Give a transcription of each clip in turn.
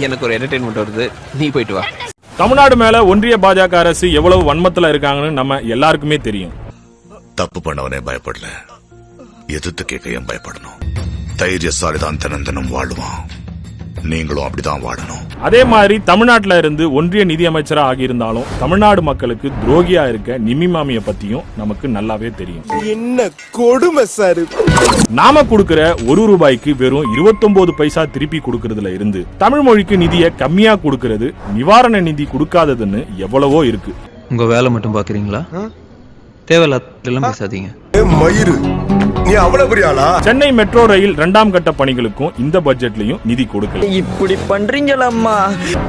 எனக்கு ஒரு என்டர்டைன்மெண்ட் வருது. நீ போயிட்டு வா. தமிழ்நாடு மேல ஒன்றிய பாஜக அரசு எவ்வளவு வன்மத்துல இருக்காங்கன்னு நம்ம எல்லாருக்குமே தெரியும். தப்பு பண்ணவனே பயப்படல. எதிர்த்து கேட்க ஏன் பயப்படணும்? தைரியசாலிதான் தினம் தினம் வாழுவான். நீங்களும் அப்படிதான் வாழணும். அதே மாதிரி தமிழ்நாட்டுல இருந்து ஒன்றிய நிதியமைச்சரா ஆகியிருந்தாலும் தமிழ்நாடு மக்களுக்கு துரோகியா இருக்க நிமி மாமிய பத்தியும் நமக்கு நல்லாவே தெரியும். என்ன கொடுமை சார் நாம கொடுக்கிற ஒரு ரூபாய்க்கு வெறும் 29 பைசா திருப்பி கொடுக்கறதுல இருந்து தமிழ் மொழிக்கு நிதியை கம்மியா கொடுக்கறது நிவாரண நிதி கொடுக்காததுன்னு எவ்வளவோ இருக்கு. உங்க வேலை மட்டும் பாக்குறீங்களா? தேவையில்லாதெல்லாம் பேசாதீங்க. மயிறு. நீ அவ்வளவு பெரிய ஆளா? சென்னை மெட்ரோ ரயில் இரண்டாம் கட்ட பணிகளுக்கும் இந்த பட்ஜெட்லயும் நிதி கொடுக்கல. இப்படி பண்றீங்களம்மா.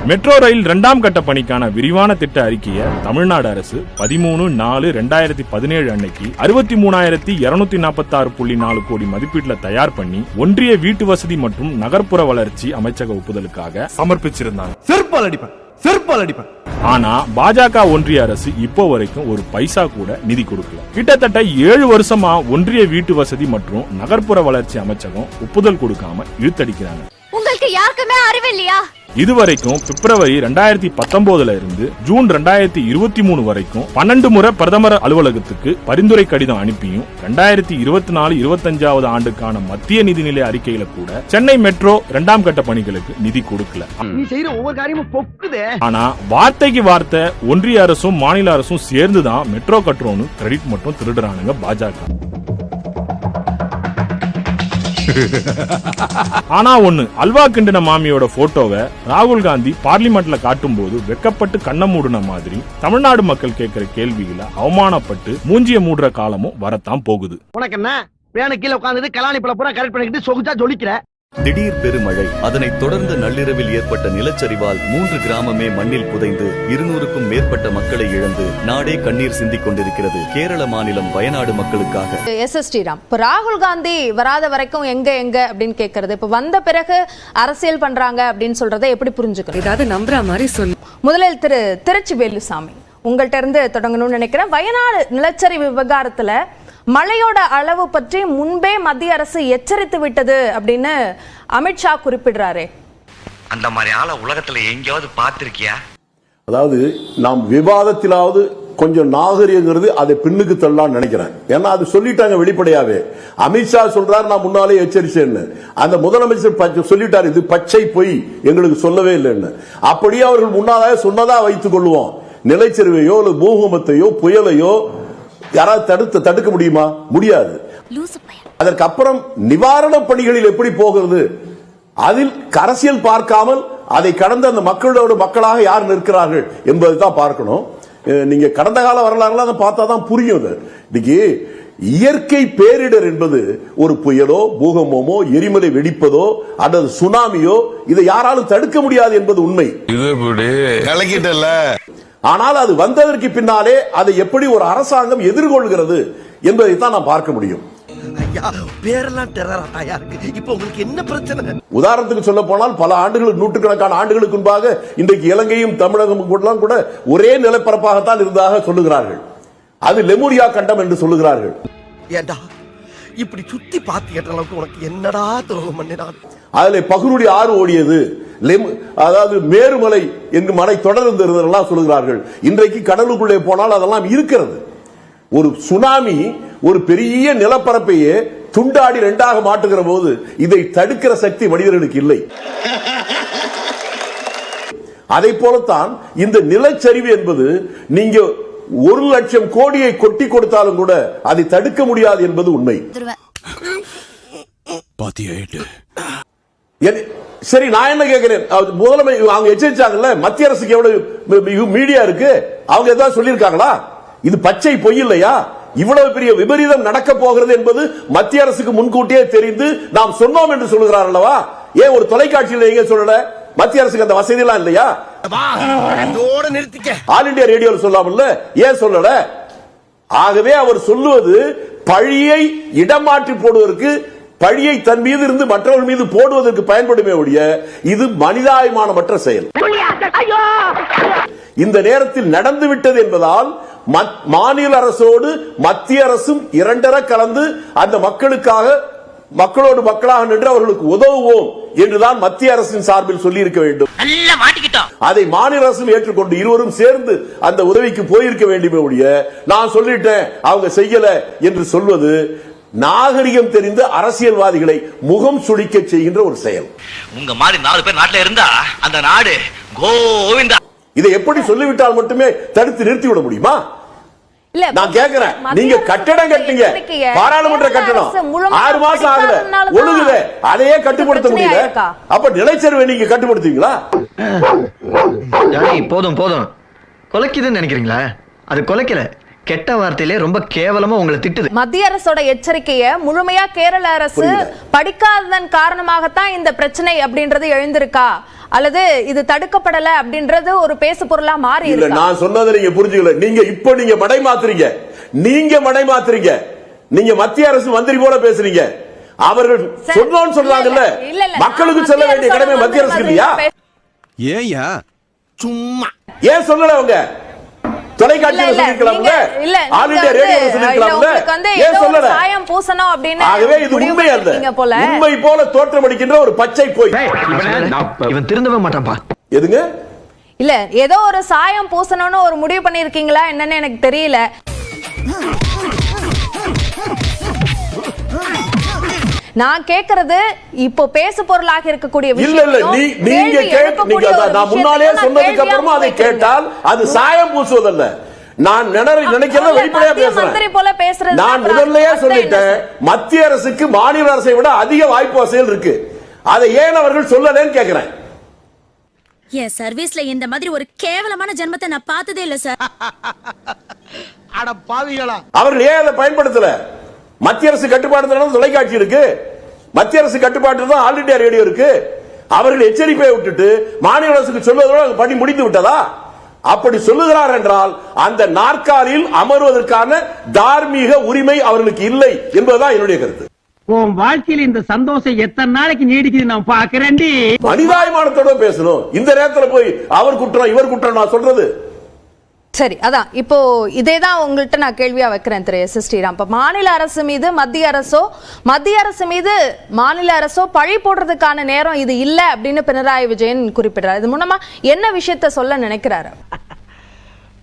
மெட்ரோ ரயில் இரண்டாம் கட்ட பணிக்கான விரிவான திட்ட அறிக்கையை தமிழ்நாடு அரசு பதிமூணு நாலு ரெண்டாயிரத்தி பதினேழு அன்னைக்கு அறுபத்தி மூணாயிரத்தி இருநூத்தி நாற்பத்தி ஆறு புள்ளி நாலு கோடி மதிப்பீட்டுல தயார் பண்ணி ஒன்றிய வீட்டு வசதி மற்றும் நகர்ப்புற வளர்ச்சி அமைச்சக ஒப்புதலுக்காக சமர்ப்பிச்சிருந்தாங்க. செருப்பால் அடிப்பேன். செருப்பால் அடிப்பேன். ஆனா பாஜக ஒன்றிய அரசு இப்போ வரைக்கும் ஒரு பைசா கூட நிதி கொடுக்கல. கிட்டத்தட்ட ஏழு வருஷமா ஒன்றிய வீட்டு வசதி மற்றும் நகர்ப்புற வளர்ச்சி அமைச்சகம் ஒப்புதல் கொடுக்காம இழுத்தடிக்கிறாங்க. உங்களுக்கு யாருக்குமே அறிவில்லையா இதுவரைக்கும் பிப்ரவரி ரெண்டாயிரத்தி பத்தொன்பதுல இருந்து ஜூன் ரெண்டாயிரத்தி இருபத்தி மூணு வரைக்கும் பன்னெண்டு முறை பிரதமர் அலுவலகத்துக்கு பரிந்துரை கடிதம் அனுப்பியும் ரெண்டாயிரத்தி இருபத்தி நாலு இருபத்தஞ்சாவது ஆண்டுக்கான மத்திய நிதிநிலை அறிக்கையில கூட சென்னை மெட்ரோ இரண்டாம் கட்ட பணிகளுக்கு நிதி கொடுக்கல. நீ செய்யற ஒவ்வொரு காரியமும் பொக்குதே. ஆனா வார்த்தைக்கு வார்த்தை ஒன்றிய அரசும் மாநில அரசும் சேர்ந்துதான் மெட்ரோ கட்டுறோம்னு கிரெடிட் மட்டும் திருடுறானுங்க பாஜக. ஆனா ஒண்ணு அல்வா கிண்டின மாமியோட போட்டோவை ராகுல் காந்தி பார்லிமெண்ட்ல காட்டும்போது வெக்கப்பட்டு கண்ண மூடுன மாதிரி தமிழ்நாடு மக்கள் கேட்கிற கேள்விகளை அவமானப்பட்டு மூஞ்சிய மூடுற காலமும் வரத்தான் போகுது. உனக்கு என்ன? வேணும் கீழே உட்காந்துட்டு கலாணி பழ பூரா கரெக்ட் பண்ணிக்கிட்டு சொகுச்சா ஜொலிக்கிற? திடீர் பெருமழை அதனைத் தொடர்ந்து நள்ளிரவில் ஏற்பட்ட நிலச்சரிவால் மூன்று கிராமமே மண்ணில் புதைந்து இருநூறுக்கும் மேற்பட்ட மக்களை இழந்து நாடே கண்ணீர் சிந்திக் கொண்டிருக்கிறது கேரள மாநிலம் வயநாடு மக்களுக்காக. எஸ். எஸ். ஸ்ரீராம் இப்போ ராகுல் காந்தி வராத வரைக்கும் எங்க எங்க அப்படின்னு கேட்கறது இப்போ வந்த பிறகு அரசியல் பண்றாங்க அப்படின்னு சொல்றதை எப்படி புரிஞ்சுக்கணும்? ஏதாவது நம்புற மாதிரி சொல்லு முதலில் திரு திருச்சி வேலுசாமி. உங்கள்ட்ட இருந்து தொடங்கணும்னு நினைக்கிறேன். வயநாடு நிலச்சரிவு விவகாரத்துல மழையோட அளவு பற்றி முன்பே மத்திய அரசு எச்சரித்து விட்டது அப்படின்னு அமித்ஷா குறிப்பிடுறாரே. அந்த மாதிரி ஆளை உலகத்துல எங்கேயாவது பார்த்திருக்கியா? அதாவது நாம் விவாதத்திலாவது கொஞ்சம் நாகரிகங்கிறது அதை பின்னுக்கு தள்ளலாம்னு நினைக்கிறேன். ஏன்னா அது சொல்லிட்டாங்க வெளிப்படையாவே. அமித்ஷா சொல்றாரு நான் முன்னாலே எச்சரிச்சேன்னு. அந்த முதலமைச்சர் சொல்லிட்டாரு இது பச்சை பொய் எங்களுக்கு சொல்லவே இல்லைன்னு. அப்படியே அவர்கள் முன்னாலே சொன்னதா வைத்துக் கொள்வோம். நிலச்சரிவையோ அல்லது பூகம்பத்தையோ புயலையோ யாராவது தடுத்து தடுக்க முடியுமா? முடியாது. அதற்கு அப்புறம் நிவாரண பணிகளில் எப்படி போகிறது? அதில் அரசியல் பார்க்காமல் அதை கடந்த அந்த மக்களோட மக்களாக யார் நிற்கிறார்கள் என்பதை தான் பார்க்கணும். நீங்க கடந்த கால வரலாறுலாம் அதை பார்த்தா தான் புரியும் அது. இன்னைக்கு இயற்கை பேரிடர் என்பது ஒரு புயலோ பூகம்பமோ எரிமலை வெடிப்பதோ அல்லது சுனாமியோ இதை யாராலும் தடுக்க முடியாது என்பது உண்மை. கலக்கிட்டல ஆனால் அது வந்ததற்கு பின்னாலே அதை எப்படி ஒரு அரசாங்கம் எதிர்கொள்கிறது என்பதை தான் நான் பார்க்க முடியும். உதாரணத்துக்கு சொல்ல போனால் பல ஆண்டுகளுக்கு நூற்றுக்கணக்கான ஆண்டுகளுக்கு முன்பாக இன்றைக்கு இலங்கையும் தமிழகம் கூட கூட ஒரே நிலப்பரப்பாகத்தான் இருந்ததாக சொல்லுகிறார்கள். அது லெமூரியா கண்டம் என்று சொல்லுகிறார்கள். ஏண்டா இப்படி சுத்தி பார்த்து கேட்ட அளவுக்கு உனக்கு என்னடா துரோகம் பண்ணினான்? அதுல பகுருடி ஆறு ஓடியது. அதாவது மேருமலை என்று மலை தொடர்ந்து இருந்ததெல்லாம் சொல்லுகிறார்கள். இன்றைக்கு கடலுக்குள்ளே போனால் அதெல்லாம் இருக்கிறது. ஒரு சுனாமி ஒரு பெரிய நிலப்பரப்பையே துண்டாடி ரெண்டாக மாட்டுகிற போது இதை தடுக்கிற சக்தி மனிதர்களுக்கு இல்லை. அதை போலத்தான் இந்த நிலச்சரிவு என்பது நீங்க ஒரு லட்சம் கோடியை கொட்டி கொடுத்தாலும் கூட அதை தடுக்க முடியாது என்பது உண்மை. எது- சரி நான் என்ன கேட்கிறேன்? முதலமை அவங்க எச்சரிச்சாங்கல்ல? மத்திய அரசுக்கு எவ்வளவு மீடியா இருக்கு? அவங்க ஏதாவது சொல்லியிருக்காங்களா? இது பச்சை பொய் இல்லையா? இவ்வளவு பெரிய விபரீதம் நடக்க போகிறது என்பது மத்திய அரசுக்கு முன்கூட்டியே தெரிந்து நாம் சொன்னோம் என்று சொல்லுகிறார் அல்லவா? ஏன் ஒரு தொலைக்காட்சியில் எங்க சொல்லல? மத்திய அரசுக்கு அந்த வசதி எல்லாம் இல்லையா ஆல் இந்தியா ரேடியோல சொல்லாமல்ல. ஏன் சொல்லல? ஆகவே அவர் சொல்லுவது பழியை இடம் மாற்றி போடுவதற்கு பழியை தன் மீது இருந்து மற்றவர்கள் மீது போடுவதற்கு பயன்படுமே ஒழிய இது மனிதாயமானமற்ற செயல். இந்த நேரத்தில் நடந்து விட்டது என்பதால் மாநில அரசோடு மத்திய அரசும் இரண்டர கலந்து அந்த மக்களுக்காக மக்களோடு மக்களாக நின்று அவர்களுக்கு உதவுவோம் என்றுதான் மத்திய அரசின் சார்பில் சொல்லி இருக்க வேண்டும் அதை மாநில அரசும் ஏற்றுக்கொண்டு இருவரும் சேர்ந்து அந்த உதவிக்கு போயிருக்க வேண்டுமே ஒழிய நான் சொல்லிட்டேன் அவங்க செய்யல என்று சொல்வது நாகரிகம் தெரிந்த அரசியல்வாதிகளை முகம் சுளிக்க செய்கின்ற ஒரு செயல். உங்க மாதிரி நாலு பேர் நாட்டுல இருந்தா அந்த நாடு கோவிந்தா. இதை எப்படி சொல்லிவிட்டால் மட்டுமே தடுத்து நிறுத்தி விட முடியுமா? இல்ல நான் கேக்குறேன். நீங்க கட்டடம் கட்டுங்க. பாராளுமன்ற முழுமையா ஆறு மாசம் ஆகல. ஒழுகுல அதையே கட்டுப்படுத்த முடியல? அப்ப நிலைச்சரிவை நீங்க கட்டுப்படுத்துவீங்களா? போதும் போதும். கொலைக்குதுன்னு நினைக்கிறீங்களா? அது கொலைக்கல. கெட்ட வார்த்தையிலே ரொம்ப கேவலமா உங்களை திட்டுது. மத்திய அரசோட எச்சரிக்கையை முழுமையா கேரள அரசு. படிக்காததன் காரணமாகத்தான் இந்த பிரச்சனை அப்படின்றது எழுந்திருக்கா? அல்லது இது தடுக்கப்படல அப்படின்றது ஒரு பேசு பொருளா மாறி இல்ல நான் சொன்னதை நீங்க புரிஞ்சுக்கல. நீங்க இப்போ நீங்க மடை மாத்துறீங்க. நீங்க மடை மாத்துறீங்க. நீங்க மத்திய அரசு மந்திரி போல பேசுறீங்க. அவர்கள் சார், சொன்னோன்னு சொல்றாங்கல்ல. மக்களுக்கு சொல்ல வேண்டிய கடமை மத்திய அரசு இல்லையா? ஏயா சும்மா. ஏன் சொல்லல அவங்க? தொலைக்காட்சியில சொல்லிருக்கலாம்ல ஆல் இந்தியா ரேடியோல சொல்லிருக்கலாம்ல ஏன் சொல்லல? சாயம் பூசணும் அப்படின்னு ஆகவே இது உண்மை அல்ல உண்மை போல ஒரு பச்சை போய் இவன் திருந்தவே மாட்டான்பா எதுங்க? இல்ல ஏதோ ஒரு சாயம் பூசணும்னு ஒரு முடிவு பண்ணிருக்கீங்களா? என்னன்னு எனக்கு தெரியல. நான் கேக்குறது இப்போ பேசு பொருளாக இருக்கக்கூடிய இல்ல இல்ல நீங்க கேள்வி கேட் எழுப்பக்கூடிய நீங்க ஒரு அதான் நான் முன்னாலே சொன்னதுக்கு அப்புறமா அதை. கேட்டால் அது சாயம் பூசுவதல்ல. நான் நினை- நினைக்கிறத வெளிப்படையா பேசுறேன். பேசுறது நான் முதல்லயே சொல்லிட்டேன்? மத்திய அரசுக்கு மாநில அரசை விட அதிக வாய்ப்பு வசதிகள் இருக்கு. அதை ஏன் அவர்கள் சொல்லலன்னு கேக்குறேன். என் சர்வீஸ்ல இந்த மாதிரி ஒரு கேவலமான ஜென்மத்தை நான் பார்த்ததே இல்ல சார். அட பாவிகளா. அவர்கள் ஏன் அதை பயன்படுத்தல? மத்திய அரசு கட்டுப்பாடு தொலைக்காட்சி இருக்கு. மத்திய அரசு கட்டுப்பாட்டு தான் ஆல் இந்தியா ரேடியோ இருக்கு. அவர்கள் எச்சரிப்பை விட்டுட்டு மாநில அரசுக்கு சொல்வதோடு பணி முடிந்து விட்டதா? அப்படி சொல்லுகிறார் என்றால் அந்த நாற்காலியில் அமர்வதற்கான தார்மீக உரிமை அவர்களுக்கு இல்லை என்பதுதான் என்னுடைய கருத்து. உன் வாழ்க்கையில இந்த சந்தோஷம் எத்தனை நாளைக்கு நீடிக்குது நான் பாக்குறேன்டி மனிதாபிமானத்தோட பேசணும். இந்த நேரத்துல போய் அவர் குற்றம் இவர் குற்றம் நான் சொல்றது. சரி அதான். இப்போ இதே தான் உங்கள்கிட்ட நான் கேள்வியா வைக்கிறேன் திரு எஸ் எஸ் ஸ்ரீராம். இப்ப மாநில அரசு மீது மத்திய அரசோ மத்திய அரசு மீது மாநில அரசோ பழி போடுறதுக்கான நேரம் இது இல்ல அப்படின்னு பினராயி விஜயன் குறிப்பிடுறாரு. இது மூலமா என்ன விஷயத்த சொல்ல நினைக்கிறாரு?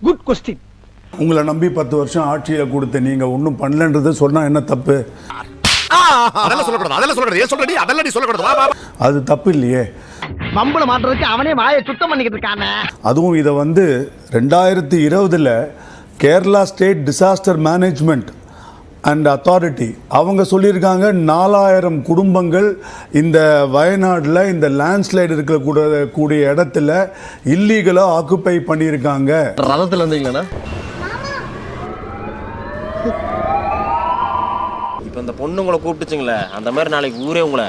குட் கொஸ்டின் உங்களை நம்பி பத்து வருஷம் ஆட்சியை கொடுத்து நீங்க ஒன்றும் பண்ணலன்றது சொன்னா என்ன தப்பு? அதெல்லாம் சொல்லக்கூடாது அதெல்லாம் சொல்லக்கூடாது. ஏன் சொல்றடி? அதெல்லாம் நீ சொல்லக்கூடாது. வா, வா, வா. அது தப்பு இல்லையே. மம்பள மாட்டுறதுக்கு அவனே வாயை சுத்தம் பண்ணிக்கிட்டு இருக்கானே. அதுவும் இதை வந்து ரெண்டாயிரத்தி இருபதுல Kerala state disaster management and authority. அவங்க சொல்லியிருக்காங்க நாலாயிரம் குடும்பங்கள் இந்த வயநாட்டில் இந்த லேண்ட்ஸ்லைடு இருக்கக்கூடிய கூடிய இடத்துல இல்லீகலாக ஆக்குப்பை பண்ணியிருக்காங்க. ரதத்துல இருந்தீங்களா இப்ப இந்த பொண்ணு உங்களை கூப்பிட்டுச்சுங்களே அந்த மாதிரி நாளைக்கு ஊரே உங்களை.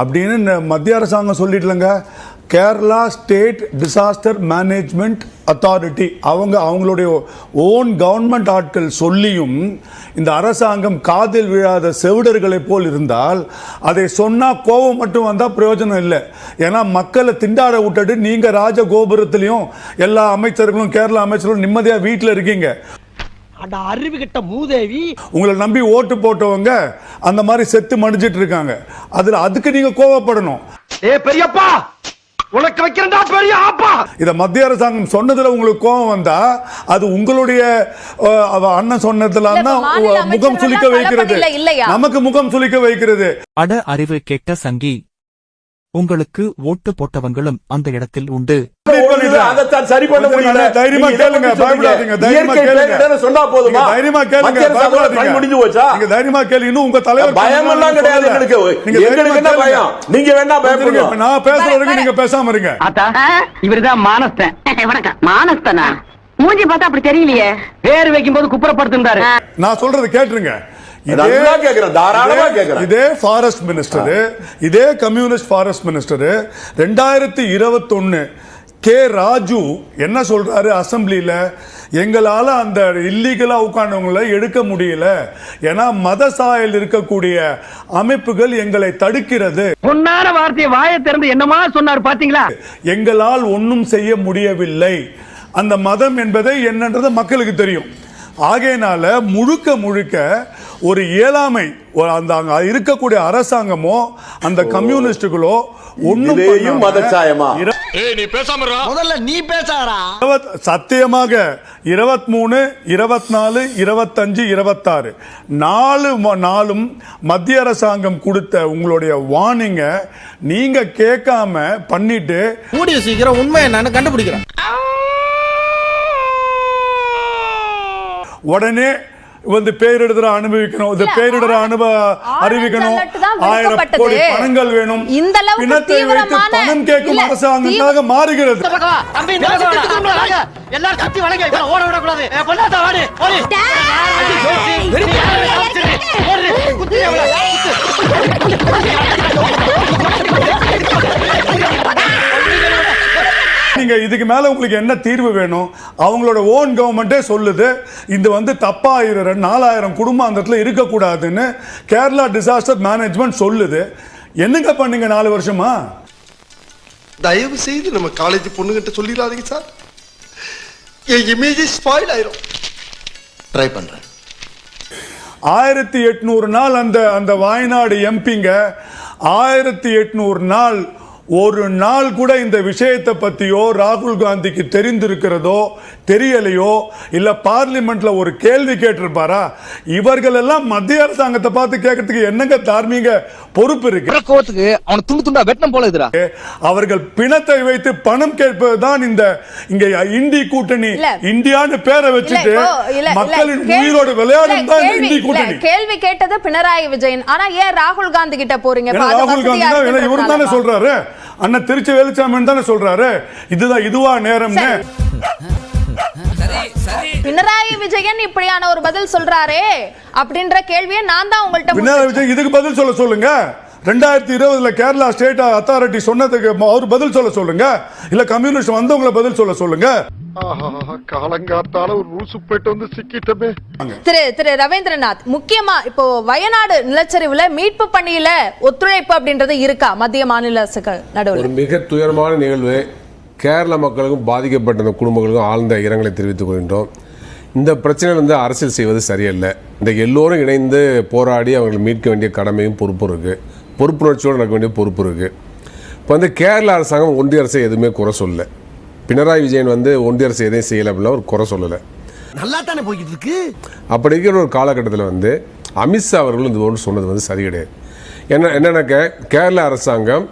அப்படின்னு இந்த மத்திய அரசாங்கம் சொல்லிட்டுலங்க Kerala state disaster management authority. அவங்க அவங்களுடைய ஓன் கவர்மெண்ட் ஆட்கள் சொல்லியும் இந்த அரசாங்கம் காதில் விழாத செவிடர்களைப் போல் இருந்தால் அதை சொன்னா கோபம் மட்டும் வந்தால் பிரயோஜனம் இல்லை. ஏன்னா மக்களை திண்டாட விட்டுட்டு நீங்க ராஜகோபுரத்திலையும் எல்லா அமைச்சர்களும் கேரளா அமைச்சர்களும் நிம்மதியா வீட்டில் இருக்கீங்க. அட அறிவு கிட்ட மூதேவி உங்களை நம்பி ஓட்டு போட்டவங்க அந்த மாதிரி செத்து மடிஞ்சிட்டு இருக்காங்க. அதுல அதுக்கு நீங்க கோவப்படணும். ஏ பெரியப்பா உனக்கு வைக்கிறேன்டா பெரிய ஆப்பா. இத மத்திய அரசாங்கம் சொன்னதுல உங்களுக்கு கோபம் வந்தா அது உங்களுடைய அண்ணன் சொன்னதுல முகம் சுளிக்க வைக்கிறது? நமக்கு முகம் சுளிக்க வைக்கிறது. அட அறிவு கெட்ட சங்கி உங்களுக்கு ஓட்டு போட்டவங்களும் அந்த இடத்தில் உண்டு. அதைத்தான் சரி பண்ண முடியல. தைரியமா கேளுங்க. பயப்படாதீங்க தைரியமா கேளுங்க. சொன்னா போதுமா? தைரியமா கேளுங்க பயப்படாதீங்க. முடிஞ்சு போச்சா? நீங்க தைரியமா கேளுங்க இன்னும் உங்க தலைவர் பயம் எல்லாம் கிடையாது. எங்களுக்கு. நீங்க எங்களுக்கு என்ன பயம். நீங்க வேணா பயப்படுங்க நான் பேசுற வரைக்கும் நீங்க பேசாம இருங்க. ஆத்தா இவருதான் மானஸ்தன். வணக்கம். மானஸ்தனா? மூஞ்சி பார்த்தா அப்படி தெரியலையே. பேர் வைக்கும் போது குப்புறப்படுத்திருந்தாரு நான் சொல்றது கேட்டுருங்க. இதே- ஃபாரஸ்ட் மினிஸ்டர் இதே கம்யூனிஸ்ட் ஃபாரஸ்ட் மினிஸ்டர் ரெண்டாயிரத்தி இருபத்தொன்னு கே ராஜு என்ன சொல்றாரு அசெம்பிளியில எங்களால அந்த இல்லீகலா உட்கார்ந்தவங்களை எடுக்க முடியல. ஏன்னா மத சாயல் இருக்கக்கூடிய அமைப்புகள் எங்களை தடுக்கிறது. பொன்னான வார்த்தையை வாயை திறந்து என்னமா சொன்னாரு பாத்தீங்களா? எங்களால் ஒன்றும் செய்ய முடியவில்லை. அந்த மதம் என்பதை என்னன்றது மக்களுக்கு தெரியும். ஆகையினால முழுக்க முழுக்க ஒரு இயலாமை ஒரு அந்த அங்க இருக்கக்கூடிய அரசாங்கமோ அந்த கம்யூனிஸ்டுகளோ பண்ணாம மதச்சாயமா? முதல்ல நீ பேசாரா சத்தியமாக இருபத்தி மூணு இருபத்தி நாலு இருபத்தஞ்சு இருபத்தாறு. நாலு நாளும் மத்திய அரசாங்கம் கொடுத்த உங்களுடைய வார்னிங்க நீங்க கேட்காம பண்ணிட்டு கூடிய சீக்கிரம் உண்மை என்னன்னு கண்டுபிடிக்கிறேன். உடனே வந்து பேரிடர் அனுபவிக்கணும் இந்த பேரிடர் அனுப ஆரஞ்சு அறிவிக்கணும் ஆயிரம். கோடி பணங்கள் வேணும் இந்த அளவுக்கு பிணத்தை வைத்து பணம் கேட்கும் அரசாங்கமாக மாறுகிறது எல்லாரும் கத்தி வழங்க ஓட விடக்கூடாது நீங்க இதுக்கு மேல உங்களுக்கு என்ன தீர்வு வேணும்? அவங்களோட ஓன் கவர்மெண்டே சொல்லுது இது வந்து தப்பாயிரம் நாலாயிரம் குடும்பம் அந்த இடத்துல இருக்கக்கூடாதுன்னு கேரளா டிசாஸ்டர் மேனேஜ்மெண்ட் சொல்லுது. என்னங்க பண்ணீங்க நாலு வருஷமா? தயவு செய்து நம்ம காலேஜ் பொண்ணுகிட்ட சொல்லிடாதீங்க சார். என் இமேஜ் ஸ்பாயில் ஆயிரும். ட்ரை பண்றேன். ஆயிரத்தி எட்நூறு நாள் அந்த அந்த வாய்நாடு எம்பிங்க ஆயிரத்தி எட்நூறு நாள் ஒரு நாள் கூட இந்த விஷயத்தை பத்தியோ ராகுல் காந்திக்கு தெரிந்திருக்கிறதோ தெரியலையோ இல்ல பார்லிமெண்ட்ல ஒரு கேள்வி கேட்டிருப்பாரா? இவர்கள் எல்லாம் மத்திய அரசாங்கத்தை பார்த்து கேட்கறதுக்கு என்னங்க தார்மீக பொறுப்பு இருக்கு? கோவத்துக்கு அவன துண்டு துண்டா வெட்டம் போல இதுடா. அவர்கள் பிணத்தை வைத்து பணம் கேட்பதுதான் இந்த இங்க இந்தி கூட்டணி. இந்தியான்னு பேரை வச்சுட்டு மக்களின் உயிரோடு விளையாடும் தான் இந்த கூட்டணி. கேள்வி கேட்டது பினராயி விஜயன். ஆனா ஏன் ராகுல் காந்தி கிட்ட போறீங்க? ராகுல் காந்தி இவரு தானே? சொல்றாரு. அண்ணன் திருச்சி வேலுச்சாமி தானே சொல்றாரு. இதுதான் இதுவா நேரம்னு. பினராயி விஜயன் இப்படியான ஒரு பதில் சொல்றாரே அப்படின்ற கேள்வியை நான் தான் உங்கள்ட்ட பின்னாடி விஜய் இதுக்கு பதில் சொல்ல சொல்லுங்க. ரெண்டாயிரத்தி இருபதுல கேரளா ஸ்டேட் அத்தாரிட்டி சொன்னதுக்கு அவர் பதில் சொல்ல சொல்லுங்க. இல்ல கம்யூனிஸ்ட் வந்தவங்களை பதில் சொல்ல சொல்லுங்க. காலங்காத்தால ஒரு ரூசு போயிட்டு வந்து சிக்கிட்டமே. திரு திரு ரவீந்திரநாத் முக்கியமா இப்போ வயநாடு நிலச்சரிவுல மீட்பு பணியில ஒத்துழைப்பு அப்படின்றது இருக்கா? மத்திய மாநில அரசுகள் நடுவுல. ஒரு மிக துயரமான நிகழ்வு கேரள மக்களுக்கும் பாதிக்கப்பட்ட குடும்பங்களுக்கும் ஆழ்ந்த இரங்கலை தெரிவித்துக் கொள்கின்றோம். இந்த பிரச்சனையில் வந்து அரசியல் செய்வது சரியல்ல. இந்த எல்லோரும் இணைந்து போராடி அவங்களை மீட்க வேண்டிய கடமையும் பொறுப்பும் இருக்கு. பொறுப்புணர்ச்சியோடு நடக்க வேண்டிய பொறுப்பு இருக்கு. இப்போ வந்து கேரள அரசாங்கம் ஒன்றிய அரசை எதுவுமே குறை சொல்லல. பினராயி விஜயன் வந்து ஒன்றிய அரசு எதையும் செய்யலை அப்படின்னா ஒரு குறை சொல்லலை. நல்லா தானே போய்கிட்டு இருக்கு அப்படி இருக்கிற ஒரு காலகட்டத்தில் வந்து அமித்ஷா அவர்களும் இது ஒன்று சொன்னது வந்து சரி கிடையாது. என்ன என்னன்னாக்க கேரள அரசாங்கம்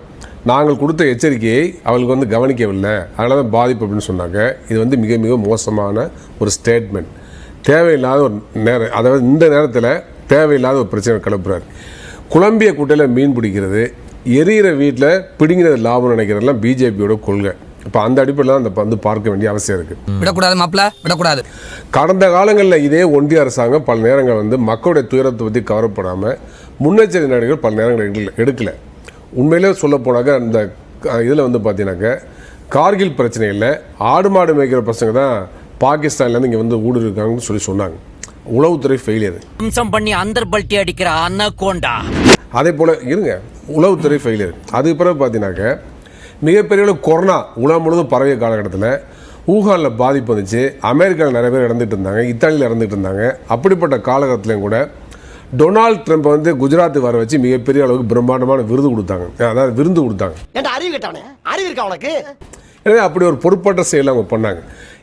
நாங்கள் கொடுத்த எச்சரிக்கையை அவங்களுக்கு வந்து கவனிக்கவில்லை. அதனால தான் பாதிப்பு அப்படின்னு சொன்னாங்க. இது வந்து மிக மிக மோசமான ஒரு ஸ்டேட்மெண்ட் தேவையில்லாத ஒரு நேரம் அதாவது இந்த நேரத்தில் தேவையில்லாத ஒரு பிரச்சனை கிளப்புறாரு. குழம்பிய குட்டையில் மீன் பிடிக்கிறது எரியிற வீட்டில் பிடிங்கிறது லாபம் நினைக்கிறதெல்லாம் பிஜேபியோட கொள்கை. இப்போ அந்த அடிப்படையில் தான் அந்த வந்து பார்க்க வேண்டிய அவசியம் இருக்குது விடக்கூடாது மாப்ள விடக்கூடாது. கடந்த காலங்களில் இதே ஒன்றிய அரசாங்கம் பல நேரங்கள் வந்து மக்களுடைய துயரத்தை பற்றி கவரப்படாமல் முன்னெச்சரிக்கை நடவடிக்கைகள் பல நேரங்கள் எடுக்கல எடுக்கல. உண்மையிலே சொல்ல போனாக்க அந்த இதில் வந்து பார்த்தீங்கன்னாக்க கார்கில் பிரச்சனையில் ஆடு மாடு மேய்க்கிற பசங்க தான் பாகிஸ்தான்லேருந்து இங்கே வந்து ஊடுருக்காங்கன்னு சொல்லி சொன்னாங்க. உளவுத்துறை ஃபெயிலியர் அம்சம் பண்ணி அந்தர் பல்ட்டி அடிக்கிற அன்னகோண்டா அதே போல் இருங்க உளவுத்துறை ஃபெயிலியர் அதுக்கு பிறகு பார்த்தீங்கன்னாக்க மிகப்பெரிய அளவு கொரோனா உலகம் முழுவதும் பரவிய காலகட்டத்தில் ஊகானில் பாதிப்பு வந்துச்சு. அமெரிக்காவில் நிறைய பேர் இறந்துட்டு இருந்தாங்க. இத்தாலியில் இறந்துட்டு இருந்தாங்க. அப்படிப்பட்ட காலகட்டத்திலையும் கூட டொனால்ட் ட்ரம்ப் வந்து குஜராத்துக்கு வர வச்சு மிகப்பெரிய அளவுக்கு பிரம்மாண்டமான விருது கொடுத்தாங்க. அதாவது விருந்து கொடுத்தாங்க. அறிவு கேட்டானே அறிவு இருக்கா உனக்கு? எனவே அப்படி ஒரு பொறுப்பற்ற செயலை அவங்க பண்ணாங்க.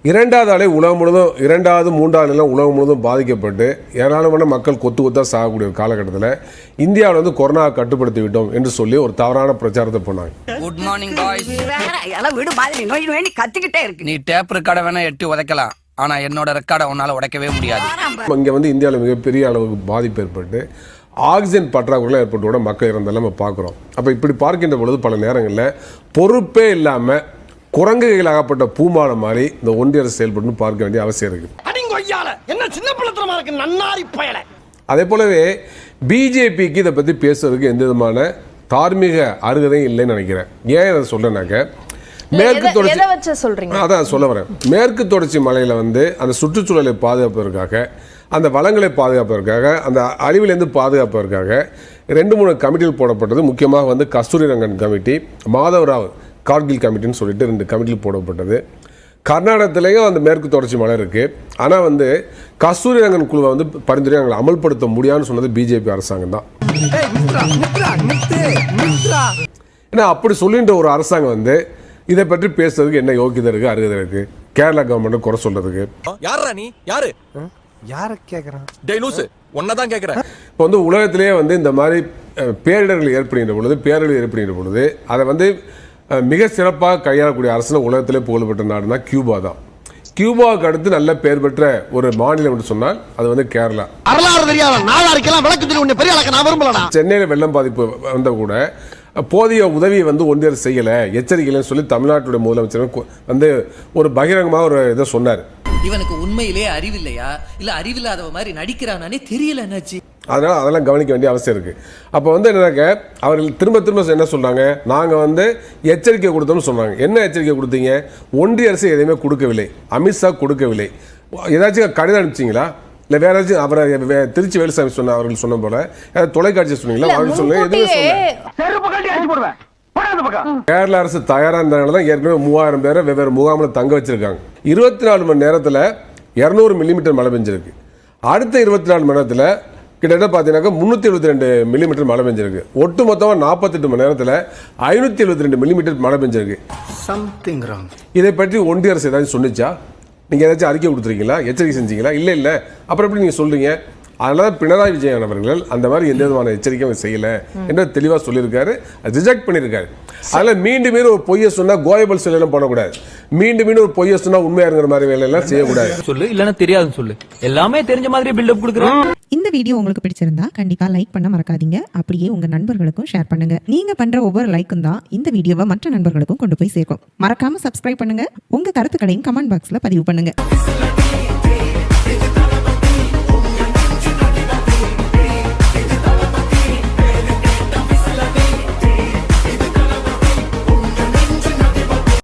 இரண்டாவது அலை உலகம் முழுவதும் இரண்டாவது மூன்றாவது எல்லாம் உலகம் முழுவதும் பாதிக்கப்பட்டு ஏராளமான மக்கள் கொத்து கொத்தா சாகக்கூடிய ஒரு காலகட்டத்தில் இந்தியாவில் வந்து கொரோனா கட்டுப்படுத்தி விட்டோம் என்று சொல்லி ஒரு தவறான பிரச்சாரத்தை பண்ணாங்க. குட் மார்னிங் பாய்ஸ் எல்லாம் வீடு மாதிரி நோய் நோய் நீ இருக்கு. நீ டேப் ரெக்கார்டை வேணா எட்டி உதைக்கலாம். ஆனா என்னோட ரெக்கார்டை உன்னால உடைக்கவே முடியாது. இங்கே வந்து இந்தியாவில் மிகப்பெரிய அளவுக்கு பாதிப்பு ஏற்பட்டு ஆக்சிஜன் பற்றாக்குறைலாம் ஏற்பட்டு கூட மக்கள் இறந்தெல்லாம் நம்ம பார்க்குறோம். அப்போ இப்படி பார்க்கின்ற பொழுது பல நேரங்களில் பொறுப்பே இல்லாமல் குரங்குகள் ஆகப்பட்ட பூமாலை மாதிரி இந்த ஒன்றிய அரசு செயல்பட்டு பார்க்க வேண்டிய அவசியம் இருக்குது அடிங்கொய்யால. என்ன சின்ன பிள்ளைத்தனமா இருக்கு நன்னாரி பயல. அதே போலவே பிஜேபிக்கு இதை பற்றி பேசுறதுக்கு எந்த விதமான தார்மீக அருகதையும் இல்லைன்னு நினைக்கிறேன். ஏன் இதை சொல்றேனாக்க மேற்கு தொடர்ச்சி எதை வச்சு சொல்றீங்க? அதான் சொல்ல வரேன். மேற்கு தொடர்ச்சி மலையில் வந்து அந்த சுற்றுச்சூழலை பாதுகாப்பதற்காக அந்த வளங்களை பாதுகாப்பதற்காக அந்த அழிவிலேருந்து பாதுகாப்பதற்காக ரெண்டு மூணு கமிட்டிகள் போடப்பட்டது. முக்கியமாக வந்து கஸ்தூரி ரங்கன் கமிட்டி மாதவராவ் கார்கில் கமிட்டின்னு சொல்லிட்டு ரெண்டு கமிட்டிகள் போடப்பட்டது. கர்நாடகத்திலேயும் அந்த மேற்கு தொடர்ச்சி மலை இருக்கு. ஆனா வந்து கஸ்தூரி ரங்கன் குழுவை வந்து பரிந்துரை நாங்கள் அமல்படுத்த முடியாதுன்னு சொன்னது பிஜேபி அரசாங்கம் தான். ஏன்னா அப்படி சொல்லின்ற ஒரு அரசாங்கம் வந்து இதை பற்றி பேசுறதுக்கு என்ன யோக்கியதை இருக்கு அருகதை இருக்கு? கேரளா கவர்மெண்ட் குறை சொல்றதுக்கு. யாரா நீ? யாரு? யார கேக்குறான்? டேய் லூசு. தான் கேக்குறேன். இப்போ வந்து உலகத்திலேயே வந்து இந்த மாதிரி பேரிடர்கள் ஏற்படுகின்ற பொழுது பேரழிவு ஏற்படுகின்ற பொழுது அதை வந்து மிக சிறப்பாக கையாளக்கூடிய அரசு உலகத்திலே புகழ்பெற்ற நாடுனா கியூபா தான். கியூபாவுக்கு அடுத்து நல்ல பெயர் பெற்ற ஒரு மாநிலம் என்று சொன்னால் அது வந்து கேரளா. வரலாறு தெரியாத நாளாரிக்கெல்லாம் விளக்கு உன்னை பெரிய ஆளக்க நான் விரும்பலடா. சென்னையில் வெள்ளம் பாதிப்பு வந்த கூட போதிய உதவியை வந்து ஒன்றிய செய்யலை எச்சரிக்கைன்னு சொல்லி தமிழ்நாட்டுடைய முதலமைச்சர் வந்து ஒரு பகிரங்கமாக ஒரு இதை சொன்னார். இவனுக்கு உண்மையிலே அறிவில்லையா? இல்ல அறிவில்லாதவ மாதிரி நடிக்கிறானே தெரியல என்னாச்சு அதனால் அதெல்லாம் கவனிக்க வேண்டிய அவசியம் இருக்குது அப்போ வந்து என்னன்னாக்க அவர்கள் திரும்ப திரும்ப என்ன சொல்கிறாங்க நாங்கள் வந்து எச்சரிக்கை கொடுத்தோம்னு சொன்னாங்க என்ன எச்சரிக்கை கொடுத்தீங்க? ஒன்றிய அரசு எதையுமே கொடுக்கவில்லை. அமித்ஷா கொடுக்கவில்லை. ஏதாச்சும் கடிதம் அனுப்பிச்சிங்களா? இல்லை வேற ஏதாச்சும் அப்புறம் திருச்சி வேலுசாமி சொன்ன அவர்கள் சொன்ன போல ஏதாவது தொலைக்காட்சி சொன்னீங்களா? அவர்கள் சொல்லுங்க எதுவுமே சொல்லல. கேரள அரசு தயாரா இருந்தனால தான் ஏற்கனவே மூவாயிரம் பேரை வெவ்வேறு முகாமில் தங்க வச்சிருக்காங்க. இருபத்தி நாலு மணி நேரத்தில் இரநூறு மில்லிமீட்டர் மழை பெஞ்சிருக்கு. அடுத்த இருபத்தி நாலு மணி நேரத்தில் கிட்டத்தட்ட பார்த்தீங்கன்னாக்கா முந்நூற்றி எழுபத்தி ரெண்டு மில்லிமீட்டர் மழை பெஞ்சிருக்கு. ஒட்டு மொத்தமாக நாற்பத்தெட்டு மணி நேரத்தில் ஐநூற்றி எழுபத்தி ரெண்டு மில்லிமீட்டர் மழை பெஞ்சிருக்கு. சம்திங் ராங் இதை பற்றி ஒன்றிய அரசு ஏதாச்சும் சொன்னிச்சா? நீங்கள் ஏதாச்சும் அறிக்கை கொடுத்துருக்கீங்களா? எச்சரிக்கை செஞ்சீங்களா? இல்லை இல்லை. அப்புறம் எப்படி நீங்கள் சொல்றீங்க? அதனால பினராயி விஜயன் அவர்கள் அந்த மாதிரி எந்த விதமான எச்சரிக்கையும் செய்யல என்று தெளிவாக சொல்லியிருக்காரு. ரிஜெக்ட் பண்ணியிருக்காரு. அதில் மீண்டும் மீண்டும் ஒரு பொய்யை சொன்னா கோயபல் எல்லாம் பண்ணக்கூடாது. மீண்டும் மீண்டும் ஒரு பொய்யை சொன்னா உண்மையா இருக்கிற மாதிரி வேலையெல்லாம் செய்யக்கூடாது. சொல்லு இல்லன்னா தெரியாதுன்னு சொல்லு. எல்லாமே தெரிஞ்ச மாதிரி பில்டப் கொடுக்குறேன் இந்த வீடியோ உங்களுக்கு பிடிச்சிருந்தா கண்டிப்பா லைக் பண்ண மறக்காதீங்க. அப்படியே உங்க நண்பர்களுக்கும் ஷேர் பண்ணுங்க. நீங்க பண்ற ஒவ்வொரு லைக்கும் தான் இந்த வீடியோவை மற்ற நண்பர்களுக்கும் கொண்டு போய் சேர்க்கும். மறக்காம சப்ஸ்கிரைப் பண்ணுங்க. உங்க கருத்துக்களையும் கமெண்ட் பாக்ஸ்ல பதிவு பண்ணுங்க.